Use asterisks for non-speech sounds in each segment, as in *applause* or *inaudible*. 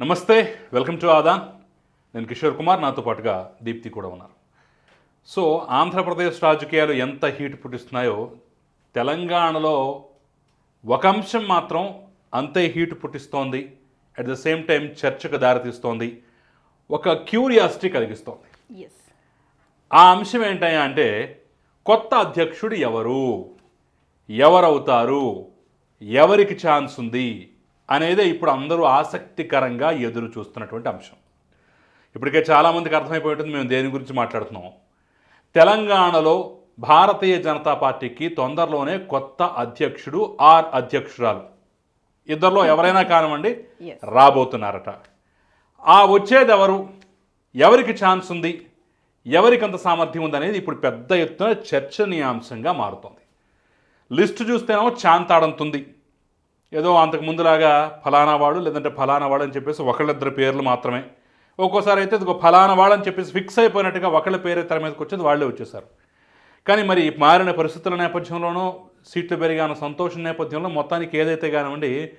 నమస్తే welcome to Aadan. నేను కిషోర్ కుమార్ నాతో పాటుగా దీప్తి కూడా ఉన్నారు. సో ఆంధ్రప్రదేశ్ రాజకీయాలు ఎంత హీట్ పుట్టిస్తున్నాయో తెలంగాణలో ఒక అంశం మాత్రం అంతే హీట్ పుట్టిస్తోంది అట్ ద సేమ్ టైం చర్చకు దారితీస్తోంది ఒక క్యూరియాసిటీ కలిగిస్తోంది. ఆ అంశం ఏంటయ్యా అంటే కొత్త అధ్యక్షుడు ఎవరు? ఎవరవుతారు? ఎవరికి ఛాన్స్ ఉంది? అనేదే ఇప్పుడు అందరూ ఆసక్తికరంగా ఎదురు చూస్తున్నటువంటి అంశం. ఇప్పటికే చాలామందికి అర్థమైపోయి ఉంటుంది మేము దేని గురించి మాట్లాడుతున్నాం. తెలంగాణలో భారతీయ జనతా పార్టీకి తొందరలోనే కొత్త అధ్యక్షుడు ఆర్ అధ్యక్షురాలు. ఇద్దరిలో ఎవరైనా కానివ్వండి. రాబోతున్నారట. ఆ వచ్చేది ఎవరు ఎవరికి ఛాన్స్ ఉంది? ఎవరికి అంత సామర్థ్యం ఉంది అనేది ఇప్పుడు పెద్ద ఎత్తున చర్చనీయాంశంగా మారుతోంది. లిస్టు చూస్తేనేమో చాంతాడంతుంది. ఏదో అంతకు ముందులాగా ఫలానా వాడు లేదంటే ఫలానా వాడు అని చెప్పేసి ఒకళ్ళిద్దరు పేర్లు మాత్రమే. ఒక్కోసారి అయితే ఇదిగో ఫలానా వాడు అని చెప్పేసి ఫిక్స్ అయిపోయినట్టుగా ఒకళ్ళ పేరు తెర మీదకి వచ్చేది వాళ్ళే వచ్చేసారు కానీ మరి మారిన పరిస్థితుల నేపథ్యంలోనూ సీట్లు పెరిగాన సంతోషం నేపథ్యంలో మొత్తానికి ఏదైతే కానివ్వండి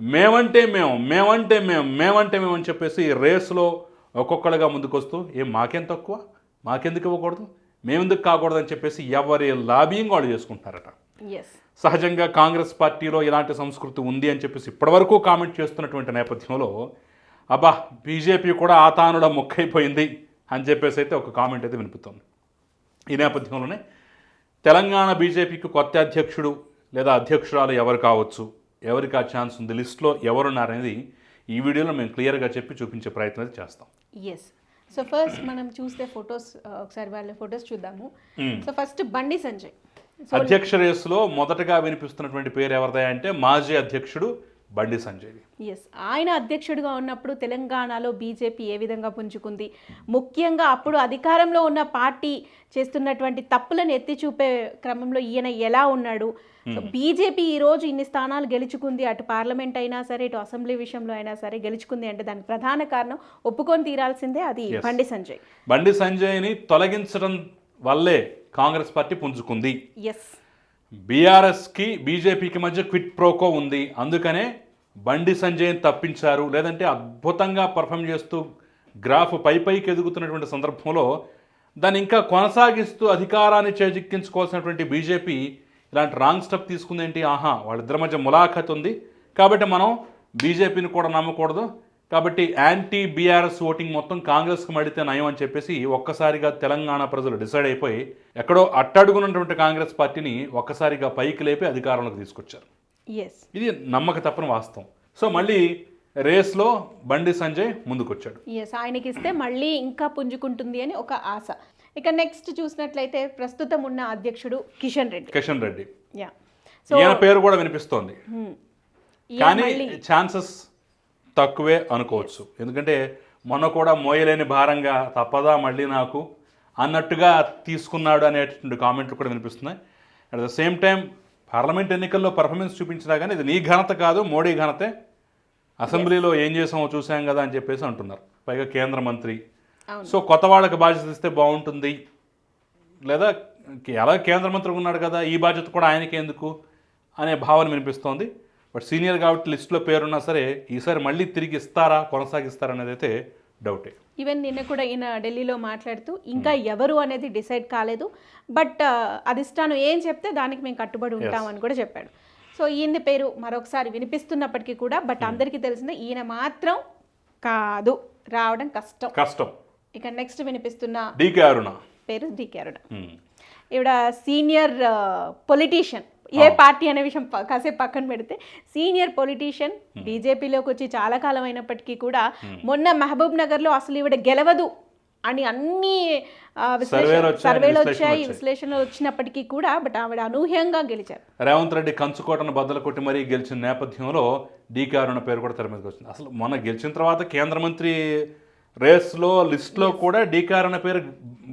మేమంటే మేము మేమంటే మేము మేమంటే మేము అని చెప్పేసి రేస్లో ఒక్కొక్కడుగా ముందుకొస్తూ ఏం మాకేం తక్కువ? మాకెందుకు ఇవ్వకూడదు? మేమెందుకు కాకూడదు? అని చెప్పేసి ఎవరి లాబింగ్ వాళ్ళు చేసుకుంటారట సహజంగా కాంగ్రెస్ పార్టీలో ఇలాంటి సంస్కృతి ఉంది అని చెప్పేసి ఇప్పటివరకు కామెంట్ చేస్తున్నటువంటి నేపథ్యంలో అబ్బా బీజేపీ కూడా ఆతానుడ మొక్కైపోయింది అని చెప్పేసి అయితే ఒక కామెంట్ అయితే వినిపిస్తుంది. ఈ నేపథ్యంలోనే తెలంగాణ బీజేపీకి కొత్త అధ్యక్షుడు లేదా అధ్యక్షురాలు ఎవరు కావచ్చు ఎవరికి ఆ ఛాన్స్ ఉంది లిస్ట్లో ఎవరున్నారనేది ఈ వీడియోలో మేము క్లియర్గా చెప్పి చూపించే ప్రయత్నం అయితే చేస్తాం. ఎస్ సో ఫస్ట్ మనం చూస్తే ఫొటోస్ ఒకసారి వాళ్ళ ఫొటోస్ చూద్దాము. So first Bandi Sanjay. అధ్యక్ష రేసులో మొదటగా వినిపిస్తున్నటువంటి పేరు ఎవరిదా అంటే మాజీ అధ్యక్షుడు బండి సంజయ్. ఎస్ ఆయన అధ్యక్షుడిగా ఉన్నప్పుడు తెలంగాణలో బీజేపీ ఏ విధంగా పుంజుకుంది? ముఖ్యంగా అప్పుడు అధికారంలో ఉన్న పార్టీ చేస్తున్నటువంటి తప్పులను ఎత్తి చూపే క్రమంలో ఈయన ఎలా ఉన్నాడు? సో బీజేపీ ఈ రోజు ఇన్ని స్థానాలు గెలుచుకుంది. అటు పార్లమెంట్ అయినా సరే ఇటు అసెంబ్లీ విషయంలో అయినా సరే గెలుచుకుంది అంటే దానికి ప్రధాన కారణం ఒప్పుకొని తీరాల్సిందే అది బండి సంజయ్. బండి సంజయ్ని తొలగించడం వల్లే కాంగ్రెస్ పార్టీ పుంజుకుంది. ఎస్ బీఆర్ఎస్కి బీజేపీకి మధ్య క్విట్ ప్రోకో ఉంది. అందుకనే బండి సంజయ్ని తప్పించారు. లేదంటే అద్భుతంగా పర్ఫామ్ చేస్తూ గ్రాఫ్ పై పైకి ఎదుగుతున్నటువంటి సందర్భంలో దాన్ని ఇంకా కొనసాగిస్తూ అధికారాన్ని చేజిక్కించుకోవాల్సినటువంటి బీజేపీ ఇలాంటి రాంగ్ స్టెప్ తీసుకుందేంటి? ఆహా వాళ్ళిద్దరి మధ్య ములాఖత్ ఉంది. కాబట్టి మనం బీజేపీని కూడా నమ్మకూడదు. కాబట్టి యాంటీ బీఆర్ఎస్ ఓటింగ్ మొత్తం కాంగ్రెస్కి మడితే నయం అని చెప్పేసి ఒక్కసారిగా తెలంగాణ ప్రజలు డిసైడ్ అయిపోయి ఎక్కడో అట్టడుగున్నటువంటి కాంగ్రెస్ పార్టీని ఒక్కసారిగా పైకి లేపి అధికారంలోకి తీసుకొచ్చారు. ఇది నమ్మక తప్పని వాస్తవం. సో మళ్ళీ రేస్లో బండి సంజయ్ ముందుకొచ్చాడు. ఎస్ ఆయనకి ఇస్తే మళ్ళీ ఇంకా పుంజుకుంటుంది అని ఒక ఆశ. ఇక నెక్స్ట్ చూసినట్లయితే ప్రస్తుతం ఉన్న అధ్యక్షుడు కిషన్ రెడ్డి. కిషన్ రెడ్డి. యా సో ఈయన పేరు కూడా వినిపిస్తోంది. ఈయన కానీ ఛాన్సెస్ తక్కువే అనుకోవచ్చు. ఎందుకంటే మొన్న కూడా మోయలేని భారంగా తప్పదా మళ్ళీ నాకు అన్నట్టుగా తీసుకున్నాడు అనేటువంటి కామెంట్లు కూడా వినిపిస్తున్నాయి. At the same time parliament ఎన్నికల్లో పర్ఫార్మెన్స్ చూపించినా కానీ ఇది నీ ఘనత కాదు మోడీ ఘనతే. అసెంబ్లీలో ఏం చేసామో చూసాం కదా అని చెప్పేసి అంటున్నారు. పైగా కేంద్ర మంత్రి. సో కొత్త వాళ్ళకి బాధ్యత ఇస్తే బాగుంటుంది. లేదా ఎలా కేంద్ర మంత్రి ఉన్నాడు కదా ఈ బాధ్యత కూడా ఆయనకి ఎందుకు అనే భావన వినిపిస్తోంది. బట్ సీనియర్ కాబట్టి లిస్టులో పేరున్నా సరే ఈసారి మళ్ళీ తిరిగి ఇస్తారా కొనసాగిస్తారా అనేది అయితే డౌటే. ఈవెన్ నిన్న కూడా ఈయన ఢిల్లీలో మాట్లాడుతూ ఇంకా ఎవరు అనేది డిసైడ్ కాలేదు. బట్ అధిష్టానం ఏం చెప్తే దానికి మేము కట్టుబడి ఉంటామని కూడా చెప్పాడు. సో ఈయన పేరు మరొకసారి వినిపిస్తున్నప్పటికీ కూడా బట్ అందరికీ తెలిసిందే ఈయన మాత్రం కాదు. రావడం కష్టం. కష్టం. ఇక నెక్స్ట్ వినిపిస్తున్న డీకే అరుణ. పేరు డికే అరుణ. ఈవిడ సీనియర్ పొలిటీషియన్. ఏ పార్టీ అనే విషయం కాసేపు పక్కన పెడితే సీనియర్ పొలిటీషియన్ బీజేపీలోకి వచ్చి చాలా కాలం అయినప్పటికీ కూడా మొన్న మహబూబ్ నగర్లో అసలు ఈవిడ గెలవదు అని అన్ని సర్వేలు వచ్చాయి, విశ్లేషణలు వచ్చినప్పటికీ కూడా బట్ ఆవిడ అనూహ్యంగా గెలిచారు. రేవంత్ రెడ్డి కంచుకోటను బద్దలు కొట్టి మరీ గెలిచిన నేపథ్యంలో డీకే అరుణ పేరు కూడా తెర మీదకి వచ్చింది. అసలు మొన్న గెలిచిన తర్వాత కేంద్ర మంత్రి రేస్లో లిస్ట్లో కూడా డీకే అరుణ పేరు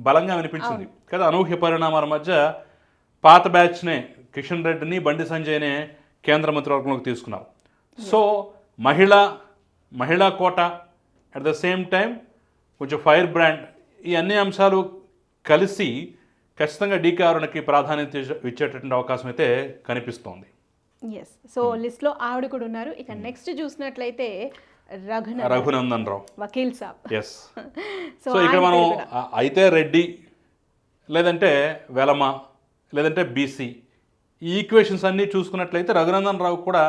బలంగా వినిపించింది. కదా అనూహ్య పరిణామాల మధ్య పాత బ్యాచ్నే కిషన్ రెడ్డిని బండి సంజయ్నే కేంద్ర మంత్రివర్గంలోకి తీసుకున్నాం. సో మహిళ మహిళా quota at the same time కొంచెం ఫైర్ బ్రాండ్ ఈ అన్ని అంశాలు కలిసి ఖచ్చితంగా డీకే అరుణకి ప్రాధాన్యత ఇచ్చే- ఇచ్చేటటువంటి అవకాశం అయితే కనిపిస్తోంది. ఎస్ సో లిస్ట్లో ఆవిడ కూడా ఉన్నారు. ఇక నెక్స్ట్ చూసినట్లయితే రఘున రఘునందన్ రావు. వకీల్ సాబ్. ఎస్ సో *laughs* ఇక్కడ మనం అయితే రెడ్డి లేదంటే వెలమ లేదంటే బీసీ ఈ ఈక్వేషన్స్ అన్నీ చూసుకున్నట్లయితే రఘునందన్ రావు కూడా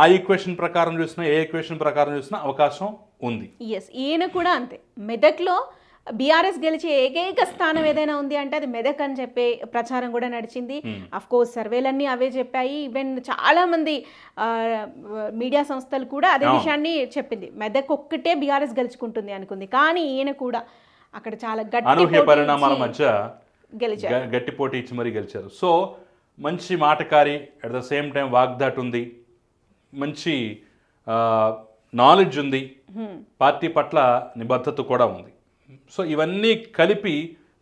ఆ ఈక్వేషన్ ప్రకారం చూసినా ఏ ఈక్వేషన్ ప్రకారం చూసినా అవకాశం ఉంది. ఎస్ ఈయన కూడా అంతే. మెదక్లో బీఆర్ఎస్ గెలిచే ఏకైక స్థానం ఏదైనా ఉంది అంటే అది మెదక్ అని చెప్పే ప్రచారం కూడా నడిచింది. అఫ్ కోర్స్ సర్వేలన్నీ అవే చెప్పాయి. ఈవెన్ చాలా మంది మీడియా సంస్థలు కూడా అదే. విషయాన్ని చెప్పింది. మెదక్ ఒక్కటే బీఆర్ఎస్ గెలుచుకుంటుంది అనుకుంది. కానీ ఈయన కూడా అక్కడ చాలా గట్టి పరిణామాల మధ్య గెలిచారు. గట్టి పోటీ ఇచ్చి మరీ గెలిచారు. సో మంచి మాటకారి అట్ ద సేమ్ టైం వాగ్దాట్ ఉంది. మంచి నాలెడ్జ్ ఉంది. పార్టీ పట్ల నిబద్ధత కూడా ఉంది. సో ఇవన్నీ కలిపి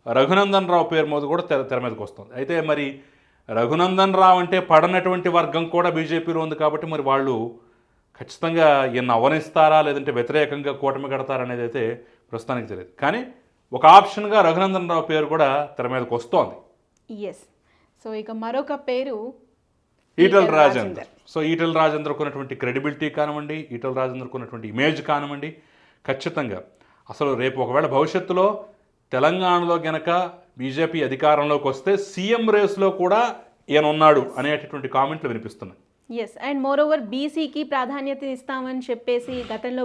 రఘునందన్ రావు పేరు మీద కూడా తెర తెర మీదకి వస్తుంది. అయితే మరి రఘునందన్ రావు అంటే పడనటువంటి వర్గం కూడా బీజేపీలో ఉంది కాబట్టి మరి వాళ్ళు ఖచ్చితంగా ఈయన అవనిస్తారా లేదంటే వ్యతిరేకంగా కూటమి కడతారా అనేది అయితే ప్రస్తుతానికి తెలియదు. కానీ ఒక ఆప్షన్గా రఘునందన్ రావు పేరు కూడా తెర మీదకి వస్తోంది. ఎస్ సో ఇక మరొక పేరు ఈటల్ రాజేందర్. సో ఈటల్ రాజేందర్కు ఉన్నటువంటి క్రెడిబిలిటీ కానివ్వండి ఈటల్ రాజేందర్కు ఉన్నటువంటి ఇమేజ్ కానివ్వండి ఖచ్చితంగా అసలు రేపు ఒకవేళ భవిష్యత్తులో తెలంగాణలో గనక బీజేపీ అధికారంలోకి వస్తే సీఎం రేస్లో కూడా ఈయన ఉన్నాడు అనేటటువంటి కామెంట్లు వినిపిస్తున్నాయి. ఎస్ అండ్ మోర్ ఓవర్ బీసీకి ప్రాధాన్యత ఇస్తామని చెప్పేసి గతంలో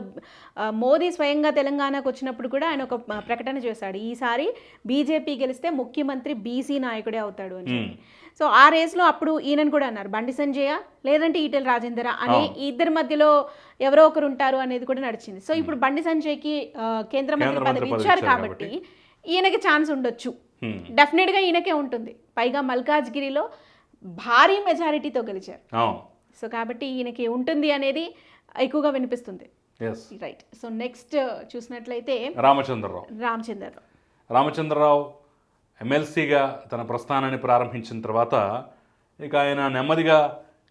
మోదీ స్వయంగా తెలంగాణకు వచ్చినప్పుడు కూడా ఆయన ఒక ప్రకటన చేశాడు. ఈసారి బీజేపీ గెలిస్తే ముఖ్యమంత్రి బీసీ నాయకుడే అవుతాడు అని సో ఆ రేస్లో అప్పుడు ఈయనను కూడా అన్నారు. బండి సంజయ లేదంటే ఈటెల రాజేందర్ అనే ఇద్దరి మధ్యలో ఎవరో ఒకరు ఉంటారు అనేది కూడా నడిచింది. సో ఇప్పుడు బండి సంజయ్కి కేంద్ర మంత్రి పదవి ఇచ్చారు కాబట్టి ఈయనకి ఛాన్స్ ఉండొచ్చు. Hmm. డెఫినెట్గా ఈయనకే ఉంటుంది. పైగా మల్కాజ్గిరిలో భారీ మెజారిటీతో గెలిచారు. సో కాబట్టి ఈయనకి ఉంటుంది అనేది ఎక్కువగా వినిపిస్తుంది. రైట్ సో నెక్స్ట్ చూసినట్లయితే రామచంద్రరావు. రామచంద్ర రామచంద్రరావు ఎమ్మెల్సీగా తన ప్రస్థానాన్ని ప్రారంభించిన తర్వాత ఇక ఆయన నెమ్మదిగా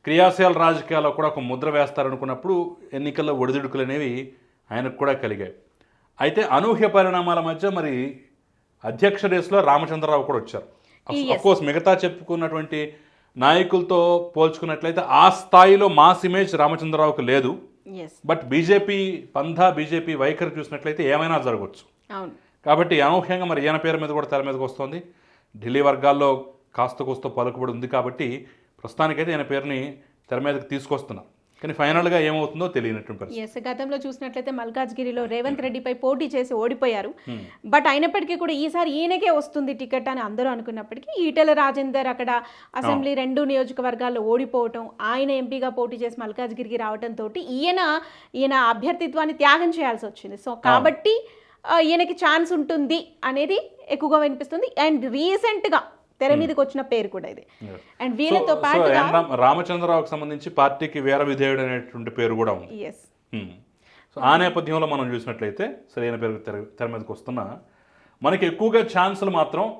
క్రియాశీల రాజకీయాల్లో కూడా ఒక ముద్ర వేస్తారనుకున్నప్పుడు ఎన్నికల్లో ఒడిదుడుకులు అనేవి ఆయనకు కూడా కలిగాయి. అయితే అనూహ్య పరిణామాల మధ్య మరి అధ్యక్ష రేసులో రామచంద్రరావు కూడా వచ్చారు. కోర్స్ మిగతా చెప్పుకున్నటువంటి నాయకులతో పోల్చుకున్నట్లయితే ఆ స్థాయిలో మాస్ ఇమేజ్ రామచంద్రరావుకు లేదు. బట్ బీజేపీ పంధా బీజేపీ వైఖరి చూసినట్లయితే ఏమైనా జరగవచ్చు కాబట్టి అనూహ్యంగా మరి ఈయన పేరు మీద కూడా తెర మీదకి వస్తుంది. ఢిల్లీ వర్గాల్లో కాస్త కూస్త పలుకుబడి ఉంది కాబట్టి ప్రస్తుతానికైతే ఈయన పేరుని తెర మీదకి తీసుకొస్తున్నాం. కానీ ఫైనల్గా ఏమవుతుందో తెలియనటువంటి పరిస్థితి. ఎస్ గతంలో చూసినట్లయితే మల్కాజ్గిరిలో రేవంత్ రెడ్డిపై పోటీ చేసి ఓడిపోయారు. బట్ అయినప్పటికీ కూడా ఈసారి ఈయనకే వస్తుంది టికెట్ అని అందరూ అనుకున్నప్పటికీ ఈటెల రాజేందర్ అక్కడ అసెంబ్లీ రెండు నియోజకవర్గాల్లో ఓడిపోవటం ఆయన ఎంపీగా పోటీ చేసి మల్కాజ్గిరికి రావడంతో ఈయన ఈయన అభ్యర్థిత్వాన్ని త్యాగం చేయాల్సి వచ్చింది. సో కాబట్టి ఆ, ఈయనకి ఛాన్స్ ఉంటుంది అనేది ఎక్కువగా వినిపిస్తుంది. అండ్ రీసెంట్గా తెర మీదకి వచ్చిన పేరు కూడా ఇది. అండ్ వీళ్ళతో రామ- రామచంద్రరావుకి సంబంధించి పార్టీకి వీర విధేయుడు అనేటువంటి పేరు కూడా ఉంది. ఎస్. సో ఆ నేపథ్యంలో మనం చూసినట్లయితే సరైన పేరు తెర మీదకి వస్తున్నా మనకి ఎక్కువగా ఛాన్సులు మాత్రం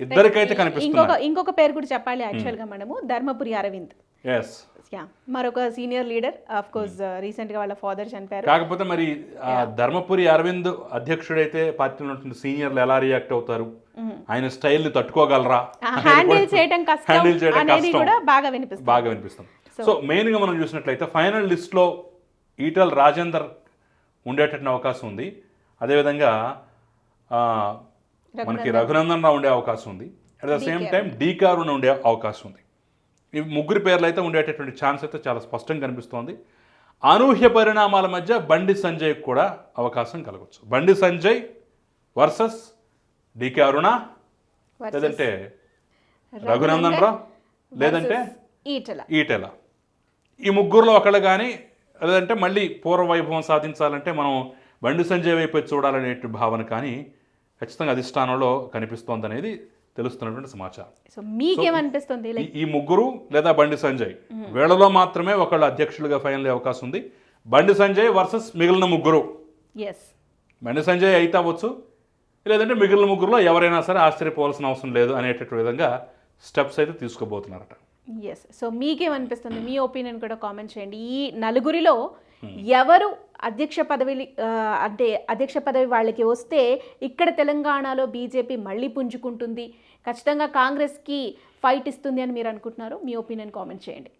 ఇద్దరికైతే ఇంకొక కనిపిస్తున్నాయి. ఇంకొక పేరు కూడా చెప్పాలి యాక్చువల్గా మనము ధర్మపురి అరవింద్. ఎస్ యా మరొక సీనియర్ లీడర్ ఆఫ్ కోర్స్ రీసెంట్గా వాళ్ళ ఫాదర్ చనిపోయారు. కాకపోతే మరి ధర్మపురి అరవింద్ అధ్యక్షుడైతే పార్టీలో ఉన్నటువంటి సీనియర్లు ఎలా రియాక్ట్ అవుతారు? ఆయన స్టైల్ని తట్టుకోగలరా హ్యాండిల్ చేయడం *laughs* కష్టం హ్యాండిల్ చేయడం కష్టం. కూడా బాగా వినిపిస్తుంది. బాగా వినిపిస్తుంది. సో మెయిన్గా మనం చూసినట్లయితే ఫైనల్ లిస్ట్లో ఈటల్ రాజేందర్ ఉండేటట్టు అవకాశం ఉంది. అదేవిధంగా మనకి రఘునందన్. రావు ఉండే అవకాశం ఉంది. అట్ ద సేమ్ టైం డీకారుణ ఉండే అవకాశం ఉంది. ఈ ముగ్గురు పేర్లు అయితే ఉండేటటువంటి ఛాన్స్ అయితే చాలా స్పష్టంగా కనిపిస్తోంది. అనూహ్య పరిణామాల మధ్య బండి సంజయ్ కూడా అవకాశం కలగవచ్చు బండి సంజయ్ వర్సెస్ డికే అరుణ లేదంటే రఘునందన్ రావు లేదంటే ఈటల. ఈటెల. ఈ ముగ్గురులో ఒకళ్ళు కానీ లేదంటే మళ్ళీ పూర్వ వైభవం సాధించాలంటే మనం బండి సంజయ్ వైపు చూడాలనే భావన కానీ ఖచ్చితంగా అధిష్టానంలో కనిపిస్తోంది అనేది తెలుస్తున్నటువంటి సమాచారం. సో మీకేమనిపిస్తుంది? లైక్ ఈ- ముగ్గురు లేదా బండి సంజయ్ వీళ్ళలో మాత్రమే ఒకళ్ళు అధ్యక్షులుగా ఫైనల్ అయ్యే అవకాశం ఉంది. బండి సంజయ్ వర్సెస్ మిగిలిన ముగ్గురు. బండి సంజయ్ అయితే అవ్వచ్చు లేదంటే మిగిలిన ముగ్గురులో ఎవరైనా సరే ఆశ్చర్యపోవాల్సిన అవసరం లేదు అనేటటువంటి విధంగా స్టెప్స్ అయితే తీసుకోబోతున్నారట ఎస్ సో మీకేమనిపిస్తుంది? మీ ఒపీనియన్ కూడా కామెంట్ చేయండి. ఈ నలుగురిలో ఎవరు అధ్యక్ష పదవి అంటే అధ్యక్ష పదవి వాళ్ళకి వస్తే ఇక్కడ తెలంగాణలో బీజేపీ మళ్ళీ పుంజుకుంటుంది. ఖచ్చితంగా కాంగ్రెస్కి ఫైట్ ఇస్తుంది అని మీరు అనుకుంటున్నారు. మీ ఒపీనియన్ కామెంట్ చేయండి.